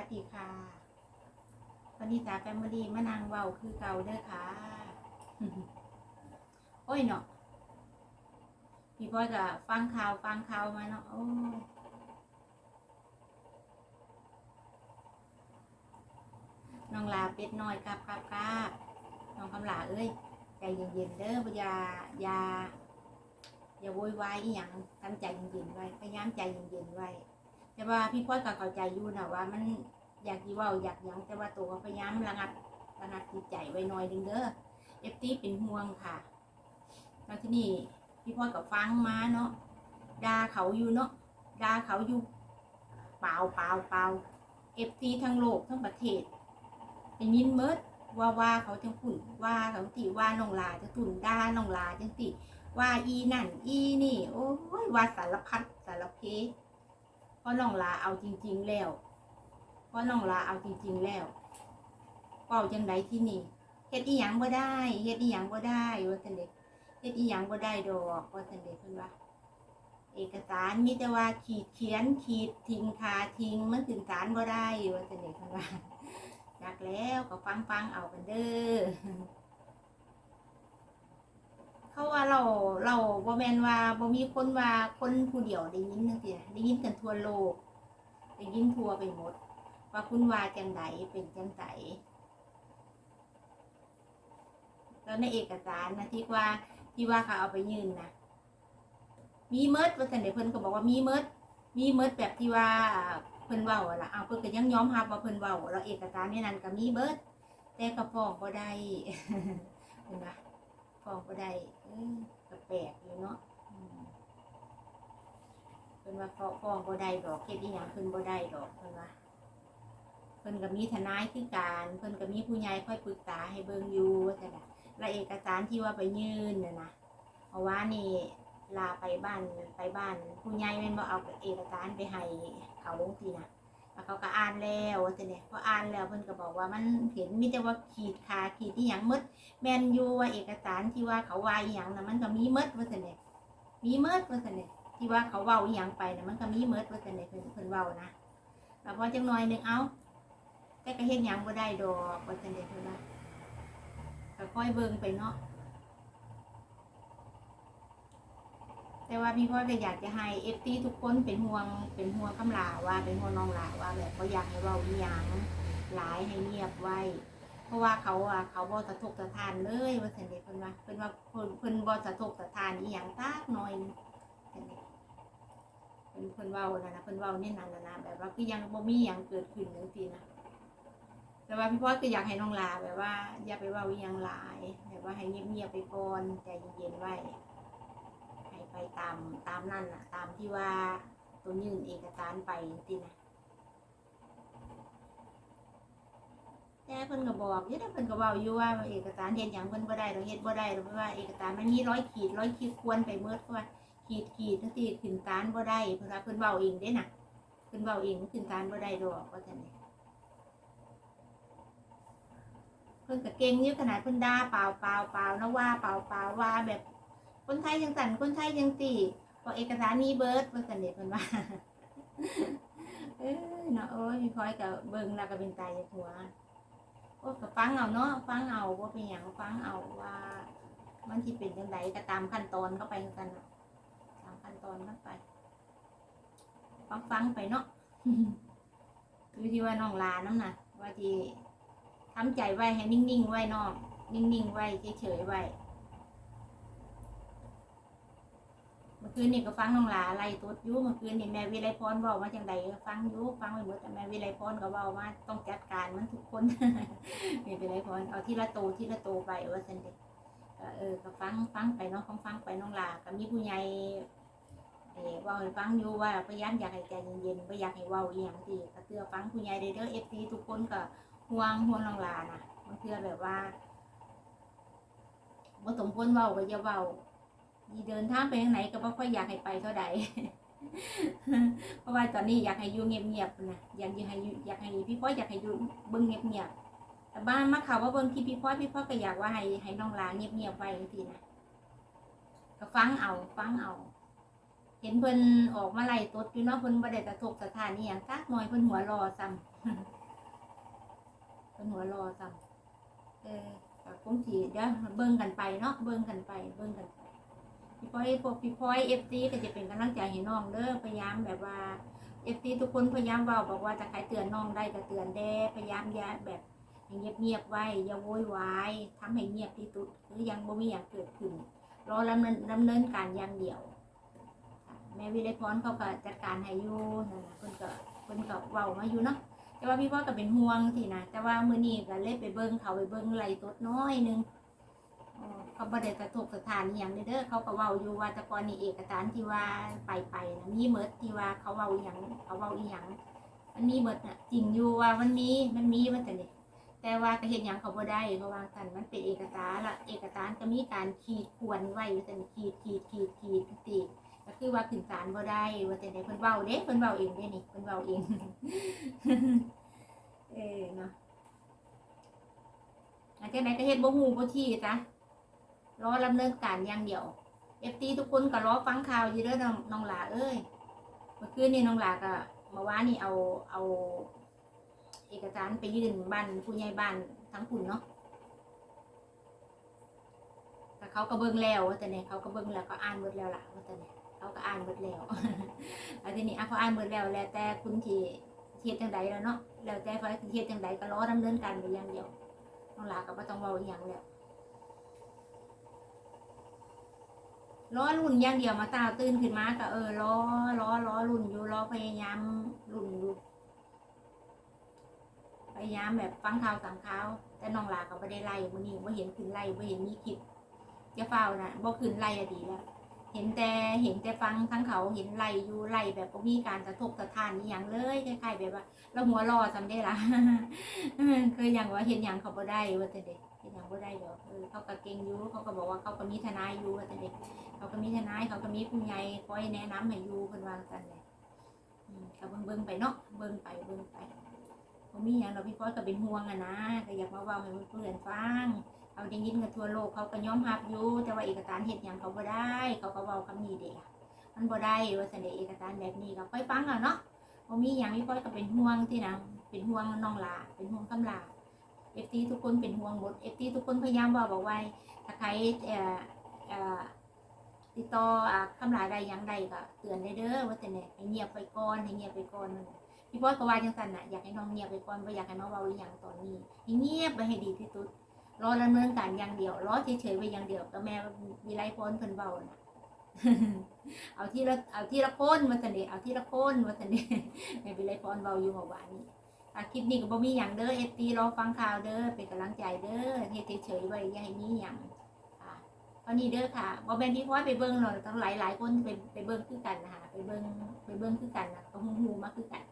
วัสดีค่ะวันนี้ตาแฟมิลี่มานางเว้าคือเก่าเด้อค่ะ โอ้ยเนาะพี่พ่อยก็ฟังข่าวฟังข่าวมาเนาะโอ้ยน้องลาเป็ดน้อยกราบกราบกราบน้องคำลาเอ้ยใจเย็นๆเด้อบ่อย่าอย่าอย่าโวยวายอีหยังทำใจเย็นๆไว้พยายามใจเย็นๆไว้ แต่ว่าพี่พ่อยก็เข้าใจอยู่นะว่า มันอยากจีว่าอยากหยังแต่ว่าตัวก็พยายามระงับระงับจิตใจไว้หน่อยดึงเด้อเอฟตีเป็นห่วงค่ะแล้วที่นี่พี่พ่อยก็ฟังมาเนาะด่าเขาอยู่เนาะด่าเขาอยู่เปล่าเปล่าเปล่าเอฟตีทั้งโลกทั้งประเทศเป็นยินเมิดว่าว่าเขาจังปุ่นว่าเขาติว่าน้องลาจะตุ่นด่าน้องลาจังติว่าอีนั่นอีนี่ โอ้ยว่าสารพัดสารเพ เพราะน้องลาเอาจริง ๆ แล้วเพราะน้องลาเอาจริง ๆ แล้วเป่าจังไดที่นี่เฮ็ดอีหยังบ่ได้เฮ็ดอีหยังบ่ได้ว่าซั่นเด้เฮ็ดอีหยังบ่ได้ดอกว่าซั่นเด้เพิ่นว่าเอกสารมีแต่ว่าขีดเขียนขีดทิ้งคาทิ้งมันขึ้นศาลบ่ได้ว่าซั่นเด้เพิ่นว่าอยากแล้วก็ฟังๆเอากันเด้อ เขาว่าเราเราบ่แมนว่าบ่มีคนว่าคนผู้เดียวได้ยินจังซี่ได้ยินกันทั่วโลกได้ยินทั่วไปหมด ว่าคุณว่าจังไดเป็นจังไดแล้วในเอกสารนะที่ว่าที่ว่าเขาเอาไปยื่นนะมีเมิดว่าสันเดเพิ่นก็บอกว่ามีเมิดมีเมิดแบบที่ว่าเพิ่นเว้าอะล่ะเอาเพิ่นก็ยังยอมรับว่าเพิ่นเว้าแล้วเอกสารในนั้นก็มีเบิดแต่ก็ฟ้องบ่ได้เห็นปะฟ้ องบ่ได้เออก็แปลกอยู่เนาะอืมเพิ่นว่าฟ้องฟ้องบ่ได้ดอกเฮ็ดอีหยังเพิ่นบ่ได้ดอกเพิ่นว่า เพิ่นก็มีทนายคือการ เพิ่นก็มีผู้ใหญ่คอยปรึกษาให้เบิ่งอยู่ว่าซั่นน่ะและเอกสารที่ว่าไปยื่นน่ะนะเพราะว่านี่ลาไปบ้านไปบ้าน ผู้ใหญ่แม่นบ่เอาเอกสารไปให้เขาทีน่ะ แล้วเขาก็อ่านแล้วว่าซั่เนี่ยพออ่านแล้วเพิ่นก็บอกว่ามันเห็นมีแต่ว่าขีดขาขีดอีหยังหมดแม่นยู่ว่าเอกสารที่ว่าเขาว่าอหยังนะมันก็มีหมดว่าซั่นเนี่ยมีหมดว่าซั่นเนี่ยที่ว่าเขาเว้าอหย่างไปนะมันก็มีมิดว่าแต่ในเพิ่นเพิ่นเว้านะแล้วพอจังหน่อยหนึ่งเอ้าแต่ก็เฮ็ดหยังบ่ได้ดอกว่าแต่ในเพิ่นว่าก็ค่อยเบิ่งไปเนาะ แต่ว่าพี่พ่อก็อยากจะให้ FT ทุกคนเป็นห่วงเป็นห่วงคำลาว่าเป็นห่วงน้องลาว่าแบบบ่อยากให้เว้าอียังหลายให้เงียบไว้ เพราะว่าเขาอะเขาบ่สะทกสะทานเลยว่าแต่นเด็เพิ่นว่าเพิ่นว่าเพิ่นเพิ่นบ่สะทกสะทานอีหยังตากน้อยเป็นเพิ่นเว้านะนะเพิ่นเว้าแน่นอนนะนแบบว่าคือยังบ่มีหยังเกิดขึ้นจังซี่นะแต่ว่าพี่พ่อก็อยากให้น้องลาแบบว่า อย่าไปเว้าอีหยังหลายแบบว่าให้เงียบๆไปก่อนใจเย็นๆไว้ ตามตามนั่นน่ะ ตามที่ว่าตัวยื่นเอกสารไปจังนะแต่เพิ่นก็บอกอยู่นะเพิ่นก็เว้าอยู่ว่าเอกสารเฮ็ดหยังเพิ่นบ่ได้ดอกเฮ็ดบ่ได้ดอเพราะว่าเอกสารมันมีร้อยขีดร้อยขีดควรไปเมิดเพราะว่าขีดขีดทั้งที่ขึ้นตานบ่ได้เพราะว่าเพิ่นเว้าเองเด้น่ะเพิ่นเว้าเองขึ้นตานบ่ได้ดอกว่าซั่นนี่เพิ่นก็เก่งอยู่ขนาดเพิ่นด่าเปล่าเปล่าเปล่านะว่าเปล่าเปล่าว่าแบบ คนไทยจังสั่นคนไทยจังตีพอเอกสารมีเบิดว่าซั่นเด้เพิ่นว่าเอ้ยเนาะโอ้ยพี่พลอยก็เบิ่งแล้วก็เป็นตายจากหัวโอ้ก็ฟังเอาเนาะฟังเอาว่าเป็นหยังฟังเอาว่า มันที่เป็นจังไดก็ตามขั้นตอนเข้าไปจันตามขั้นตอนมันไปฟังฟังๆไปเนาะอยู่ที่ว่าน้องลาน้ำน่ะว่าที่ทำใจไว้ให้นิ่งๆไว้นองนิ่งๆไว้เฉยๆไว้ เมื่อคืนนี่ก็ฟังน้องหลาไล่ตัวอยู่เมื่อคืนนี่แม่วิไลพรเว้ามาจังใดก็ฟังอยู่ฟังไปหมดแต่แม่วิไลพรก็เว้ามาต้องจัดการมันทุกคนแม่วิไลพรเอาทีละโตทีละโตไปว่าซั่นเด็ก็เออก็ฟังฟังไปเนาะฟังฟังไปน้องหลาก็มีผู้ใหญ่เออว่าให้ฟังอยู่ว่าพยายามอยากให้ใจเย็นๆไม่อยากให้ว้าอีหยังที่ก็เตือฟังผู้ใหญ่เด้อเอฟซีทุกคนก็ห่วงห่วงน้องหลานะบางเทื่อแบบว่าบ่สมควรเว้าก็อย่าเว้า ยีเดินทางไปทางไหนก็บ่ค่อยอยากให้ไปเท่าใด เพราะว่าตอนนี้อยากให้อยู่เงียบๆนะอยากให้อยู่อยากให้พี่พ่ออยากให้อยู่เบิ่งเงียบๆแต่บ้านมาข่าวว่าเบิ่งที่พี่พ่อพี่พ่อก็อยากว่าให้ให้น้องลาเงียบๆไว้จังซี่นะก็ฟังเอาฟังเอาเห็นเพิ่นออกมาไล่ตดอยู่เนาะเพิ่นบ่ได้ตะทกสถานนี่หยังซักหน่อยเพิ่นหัวรอซ้ำเพิ่นหัวรอซ้ำเออก็คงสิเดี๋ยวเบิ่งกันไปเนาะเบิ่งกันไปเบิ่งกันไป พี่พลอยพวกพี่พลอย FC ก็จะเป็นกำลังใจให้น้องเด้อพยายามแบบว่า FC ทุกคนพยายามเว้าบอกว่าถ้าใครเตือนน้องได้ก็เตือนแด้พยายามอย่าแบบให้เงียบๆไว้อย่าโวยวายทำให้เงียบที่สุดคือยังบ่มีหยังเกิดขึ้นรอดำเนินดำเนินการอย่างเดียว แม่วิไลพรเขาก็จัดการให้อยู่นะเพิ่นก็เพิ่นก็เว้ามาอยู่เนาะแต่ว่าพี่พ่อก็เป็นห่วงสินะแต่ว่ามื้อนี้ก็เลยไปเบิ่งเขาไปเบิ่งไล่ตดน้อยนึง เขาบ่ได้สะทกสถานอหย่างเด้อเด้อเขาก็เว้าอยู่ว่าแต่ก่อนนี่เอกสารที่ว่าไปไปนะมีเมดที่ว่าเขาเว้าอีหยังเขาเว้าอีหยังมันมีเมดน่ะจริงอยู่ว่ามันมีมันมีว่าแต่นี่แต่ว่าก็เฮ็ดหยังเขาบ่ได้เพราะว่ากันมันเป็นเอกสารละเอกสารก็มีการขีดข่วนไว้ว่าแต่นี่ขีดขีดขีดขีดติ ก็คือว่าขึ้นศาลบ่ได้ว่าแต่ใดเพิ่นเว้าเด้เพิ่นเว้าเองเด้นี่เพิ่นเว้าเอง เออเนาะอาจจะไหนก็เฮ็ดบ่ฮู้บ่ที่จ้ะ รอดำเนินการอย่างเดียว FT ทุกคนก็รอฟังข่าวอยู่เด้อน้องน้องหลาเอ้ยเมื่อคืนนี้น้องหลาก็เมื่อวานนี่เอาเอาเอกสารไปยื่นบ้านผู้ใหญ่บ้านทั้งคุณเนาะแต่เขาก็เบิ่งแล้วว่าแต่เนี่ยเขาก็เบิ่งแล้วก็อ่านเบิดแล้วล่ะว่าแต่เนี่ยเขาก็อ่านเบิดแล้วแล้วทีนี้อะเขาอ่านเบิดแล้วแล้วแต่คุณที่เฮ็ดจังใดแล้วเนาะแล้วแต่ว่าเฮ็ดจังใดก็รอดำเนินการไปอย่างเดียวน้องหลาก็บ่ต้องเว้าอีหยังแล้ว ล้อรุ่นอย่างเดียวมาตาตื่นขึ้นมาก็เออล้อล้อล้อรุ่นอยู่ล้อพยายามรุ่นอยู่พยายามแบบฟังข่าวสามข่าวแต่น้องลาก็ไม่ได้ไล่วันนี้บ่เห็นขึ้นไล่บ่เห็นมีคลิปจะเฝ้าน่ะบ่ขึ้นไล่อดีแล้ว เห็นแต่เห็นแต่ฟังทั้งเขาเห็นไล่อยู่ไลแบบบ่มีการสะทกสะทานอย่างเลยคล้ายๆแบบว่าเราหัวรอจำได้ล่ะคืออย่างว่าเห็นหยังเขาบ่ได้ว่าแต่เด็กเห็นหยังบ่ได้ดอกเอเขาก็เก่งอยู่เขาก็บอกว่าเขาก็มีทนายอยู่ว่าแต่เด็กเขาก็มีทนายเขาก็มีผู้ใหญ่คอยแนะนำให้อยู่เพิ่นว่าซั่นแหละอืมก็เบิ่งๆไปเนาะเบิ่งไปเบิ่งไปผมมีอย่างเราพี่พอยก็เป็นห่วงอะนะก็อยากมาเว้าให้เพื่อนฟัง เขาได้ยินกันทั่วโลกเขาก็ยอมรับอยู่แต่ว่าเอกสารเฮ็ดหยังเขาบ่ได้ เขาก็เว้าคำนี้เด้ล่ะมันบ่ได้ว่าซั่นเด้เอกสารแบบนี้ก็ค่อยฟังอะเนาะบ่มีหยังพี่พอยก็เป็นห่วงที่นะเป็นห่วงน้องหลาเป็นห่วงคำลา FT ทุกคนเป็นห่วงหมด FT ทุกคนพยายามเว้าบอกว่าถ้าใครเอ่อเอ่อติดต่ออคำลาใดหยังใดก็เตือนได้เด้อว่าแต่เนี่ยให้เงียบไปก่อนให้เงียบไปก่อนพี่บอยก็ว่าจังสันน่ะอยากให้น้องเงียบไปก่อนไม่อยากให้มาเว้าอีหยังตอนนี้ให้เงียบไปให้ดีที่สุด รอดำเนินการอย่างเดียวรอเฉยๆไปอย่างเดียวก็แม่วิไลพรเพิ่นเว้าเอาที่ละเอาที่ละคนมาสันเดเอาที่ละคนมาสันเดแม่วิไลพรเว้าอยู่เมื่อวานนี้อ่คลิปนี้ก็บ่มีหยังเด้อ FT รอฟังข่าวเด้อเป็นกำลังใจเด้อเฮ็ดเฉยๆไว้อย่าให้มีหยังค่ะเท่านี้เด้อค่ะบ่แม่นพี่พอไปเบิ่งหรอกทั้งหลายๆคนไปไปเบิ่งคือกันนะคะไปเบิ่งไปเบิ่งคือกันนะก็ฮู้มาคือกัน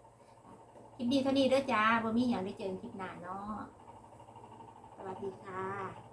คลิปดีเท่านี้เด้อจ้าบ่มีอย่างได้เจอคลิปหน้าเนาะ วัสดีค่ะ